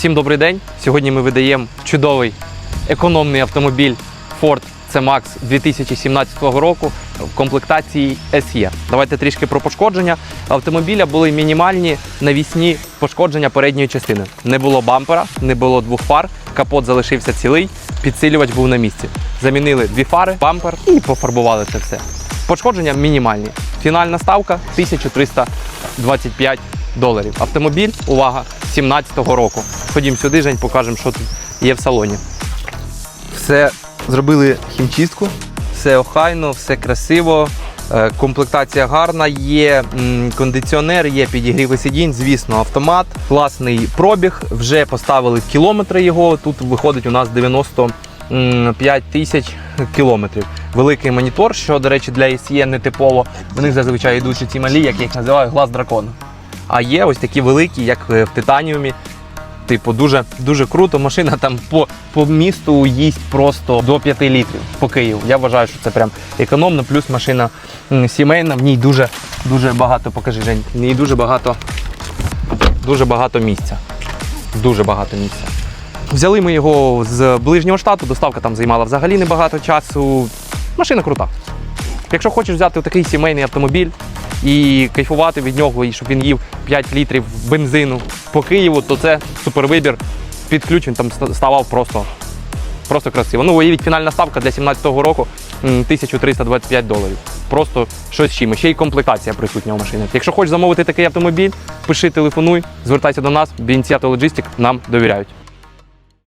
Всім добрий день. Сьогодні ми видаємо чудовий економний автомобіль Ford C-Max 2017 року в комплектації SE. Давайте трішки про пошкодження. Автомобіля були мінімальні навісні пошкодження передньої частини. Не було бампера, не було двох фар, капот залишився цілий, підсилювач був на місці. Замінили дві фари, бампер і пофарбували це все. Пошкодження мінімальні. Фінальна ставка 1325 доларів. Автомобіль, увага, 17-го року. Ходім сюди, Жень, покажемо, що тут є в салоні. Все зробили хімчистку, все охайно, все красиво. е, Комплектація гарна, є кондиціонер, є підігріви сидінь, звісно, автомат, класний пробіг. Вже поставили кілометри його. Тут виходить у нас 95 тисяч кілометрів. Великий монітор, що, до речі, для SE не типово. В них зазвичай йдуть ці малі, як я їх називаю, глаз дракона. А є ось такі великі, як е, в титаніумі. Типу, дуже дуже круто. Машина там по, по місту їсть просто до 5 літрів по Києву. Я вважаю, що це прям економно, плюс машина сімейна, в ній дуже дуже багато, покажи, Жень, в ній дуже багато, дуже багато місця. Дуже багато місця. Взяли ми його з ближнього штату, доставка там займала взагалі небагато часу. Машина крута. Якщо хочеш взяти такий сімейний автомобіль і кайфувати від нього, і щоб він їв 5 літрів бензину по Києву, то це супер вибір. Під ключ він там ставав просто, просто красиво. Ну, уявіть, фінальна ставка для 2017 року м, 1325 доларів. Просто щось чим. Ще й комплектація присутня у машини. Якщо хочеш замовити такий автомобіль, пиши, телефонуй, звертайся до нас, Бінціато Logistic нам довіряють.